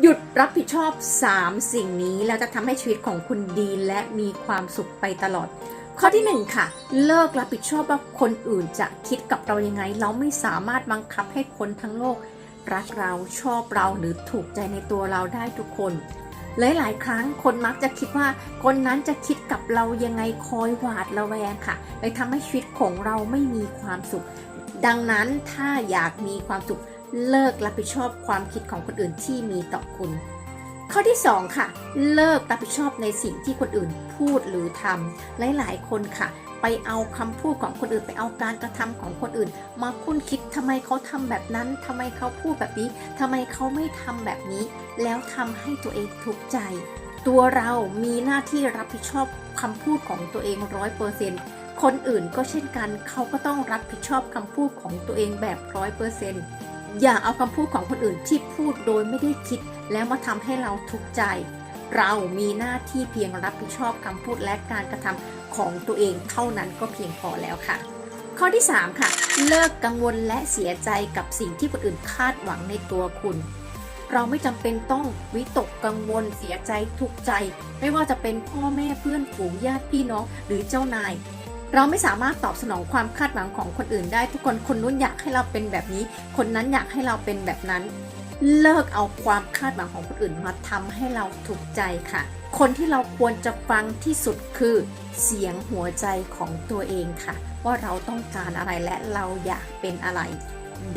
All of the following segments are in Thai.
หยุดรับผิดชอบ 3 สิ่งนี้แล้วจะทำให้ชีวิตของคุณดีและมีความสุขไปตลอด ข้อที่ 1 ค่ะ เลิกรับผิดชอบว่าคนอื่นจะคิดกับเรายังไง เราไม่สามารถบังคับให้คนทั้งโลก รักเราชอบเราหรือถูกใจในตัวเราได้ทุกคนหลายๆครั้งคนมักจะคิดว่าคนนั้นจะคิดกับเรายังไงคอยหวาดระแวงค่ะเลยทำให้ชีวิตของเราไม่มีความสุข ดังนั้นถ้าอยากมีความสุข เลิกรับผิดชอบความคิดของคนอื่นที่มีต่อคุณ ข้อที่ 2 ค่ะ เลิกรับผิดชอบในสิ่งที่คนอื่นพูดหรือทำหลาย ๆ คนค่ะ ไปเอาคำพูดของคนอื่น ไปเอาการกระทำของคนอื่น มาคุ้นคิดทำไมเขาทำแบบนั้นทำไมเขาพูดแบบนี้ทำไมเขาไม่ทำแบบนี้ แล้วทำให้ตัวเองทุกข์ใจ ตัวเรามีหน้าที่รับผิดชอบคำพูดของตัวเองร้อยเปอร์เซ็นต์คนอื่นก็เช่นกัน เขาก็ต้องรับผิดชอบคำพูดของตัวเองแบบร้อยเปอร์เซ็นต์ อย่าเอาคำพูดของคนอื่นที่พูดโดยไม่ได้คิด แล้วมาทำให้เราทุกข์ใจ เรามีหน้าที่เพียงรับผิดชอบคำพูดและการกระทำของตัวเองเท่านั้นก็เพียงพอแล้วค่ะ ข้อที่ 3 ค่ะ เลิกกังวลและเสียใจกับสิ่งที่คนอื่นคาดหวังในตัวคุณเราไม่จำเป็นต้องวิตกกังวลเสียใจทุกข์ใจ ไม่ว่าจะเป็นพ่อแม่เพื่อนฝูงญาติพี่น้องหรือเจ้านาย เราไม่สามารถตอบสนองความคาดหวังของคนอื่นได้ ทุกคนคนนู้นอยากให้เราเป็นแบบนี้ คนนั้นอยากให้เราเป็นแบบนั้น เลิกเอาความคาดหวังของคนอื่นมาทำให้เราถูกใจค่ะ คนที่เราควรจะฟังที่สุดคือเสียงหัวใจของตัวเองค่ะ ว่าเราต้องการอะไรและเราอยากเป็นอะไร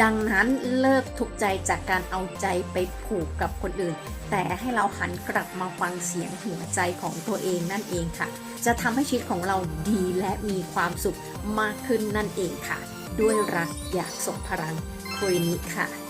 ดังนั้นเลิกทุกใจจากการเอาใจไปผูกกับคนอื่น แต่ให้เราหันกลับมาฟังเสียงหัวใจของตัวเองนั่นเองค่ะ จะทำให้ชีวิตของเราดีและมีความสุขมากขึ้นนั่นเองค่ะ ด้วยรักอยากส่งพลังคุยนี้ค่ะ